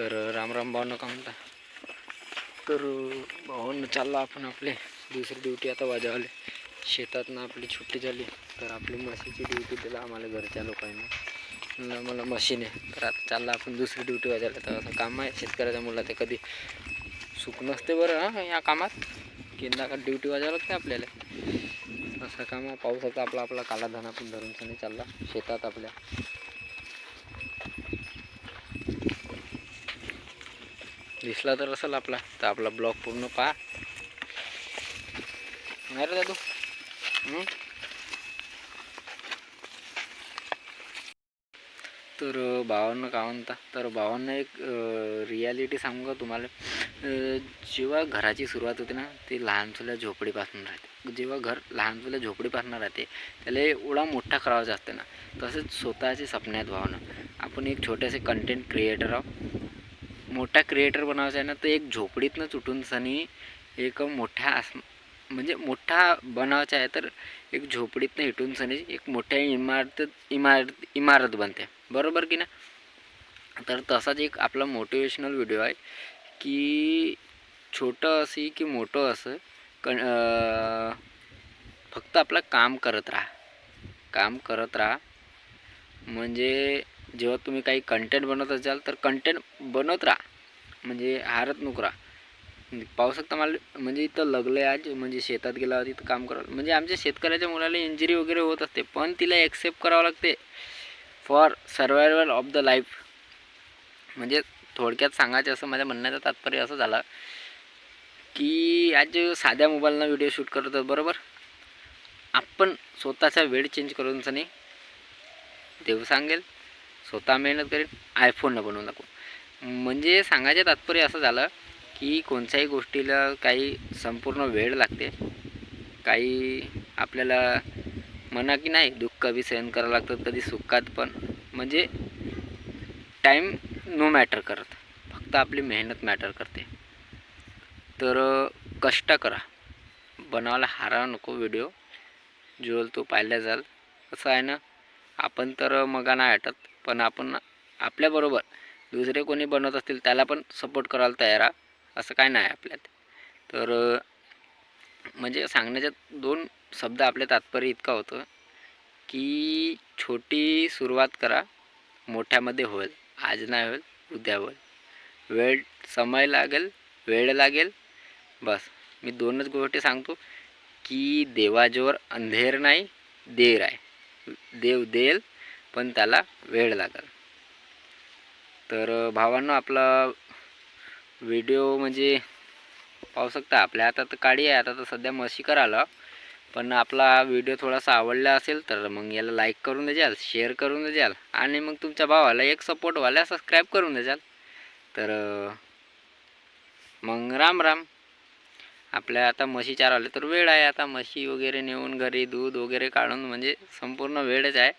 तर राम राम भावनं का म्हणता? तर भावानं चालला आपण आपले दुसरी ड्युटी आता वाजवले शेतातनं आपली सुट्टी झाली तर आपली म्हशीची ड्युटी दिला आम्हाला घरच्या लोकांनी. आम्हाला मशीन आहे तर आता चालला आपण दुसरी ड्युटी वाजवली तर असं काम आहे शेतकऱ्याच्या मुला ते कधी सुख नसते बरं हां या कामात. किंदा का ड्युटी वाजावं लागते आपल्याला. असं काम आहे पावसाचा आपला आपला काला धन पण धरून सनी चालला शेतात आपल्या. दिसला तर असेल आपला. तर आपला ब्लॉग पूर्ण पहा. नाही रे दादू. तर भावांना का म्हणता? तर भावांना एक रियालिटी सांगू का तुम्हाला? जेव्हा घराची सुरुवात होते ना ते लहानसुल्या झोपडीपासून राहते. जेव्हा घर लहानसुल्या झोपडीपासून राहते त्याला एवढा मोठा करावाचा असते ना तसेच स्वतःचे सपने आहेत भावना. आपण एक छोटेसे कंटेंट क्रिएटर आहोत. मोठा क्रिएटर बनावायचा आहे ना तर एक झोपडीतनं उठून सनी एक मोठ्या आस म्हणजे मोठा बनावायचा आहे तर एक झोपडीतनं हिटून सनी एक मोठ्या इमारत इमारत इमारत बनते. बरोबर की ना? तर तसाच एक आपला मोटिवेशनल व्हिडिओ आहे की छोटं असे की मोठं असं कण फक्त आपलं काम करत राहा. काम करत राहा. म्हणजे जेव्हा तुम्ही काही कंटेंट बनवत असाल तर कंटेंट बनवत राहा. म्हणजे हारत नको राहा. पावसात तर मला म्हणजे इथं लगलं आज म्हणजे शेतात गेला होती तिथं काम करावं म्हणजे आमच्या शेतकऱ्याच्या मुलाला इंजुरी वगैरे होत असते पण तिला ॲक्सेप्ट करावं लागते. For survival of the life म्हणजे थोडक्यात सांगायचं असं माझ्या म्हणण्याचं तात्पर्य असं झालं की आज साध्या मोबाईलनं व्हिडिओ शूट करत बरोबर? आपण स्वतःचा वेळ चेंज करून नाही देव सांगेल. स्वतः मेहनत करीत आयफोनला बनवून दाखवू म्हणजे सांगायचं तात्पर्य असं झालं की कोणत्याही गोष्टीला काही संपूर्ण वेळ लागते. काही आपल्याला म्हणा की नाही दुःख कधी सहन करावं लागतं कधी सुखात पण. म्हणजे टाईम नो मॅटर करत. फक्त आपली मेहनत मॅटर करते. तर कष्ट करा. बनवायला हारा नको व्हिडिओ जो तो पाहिला जाल असं आहे ना? आपण तर मगा नाही हटत पण आपण आपल्याबरोबर दुसरे कोणी बनवत असतील त्याला पण सपोर्ट करायला तयार असं काय नाही आपल्यात. तर म्हणजे सांगण्याच्या दोन शब्द आपल्या तात्पर्य इतका होतं की छोटी सुरुवात करा मोठ्यामध्ये होईल आज नाही होईल उद्या होईल. वेळ समय लागेल वेळ लागेल. बस मी दोनच गोष्टी सांगतो की देवाजवळ अंधेर नाही देर आहे. देव देल पण त्याला वेळ लागेल. तर भावांनो आपला व्हिडिओ म्हणजे पाहू शकता आपल्या हातात तर काडी आहे. आता तर सध्या म्हशी करायला पण आपला व्हिडिओ थोडासा आवडला असेल तर मग याला लाईक करून द्याल शेअर करून द्याल आणि मग तुमच्या भावाला एक सपोर्टवाल्या सबस्क्राईब करून द्याल तर मग राम राम. आपल्या आता म्हशी चारवले तर वेळ आहे. आता म्हशी वगैरे नेऊन घरी दूध वगैरे काढून म्हणजे संपूर्ण वेळच आहे.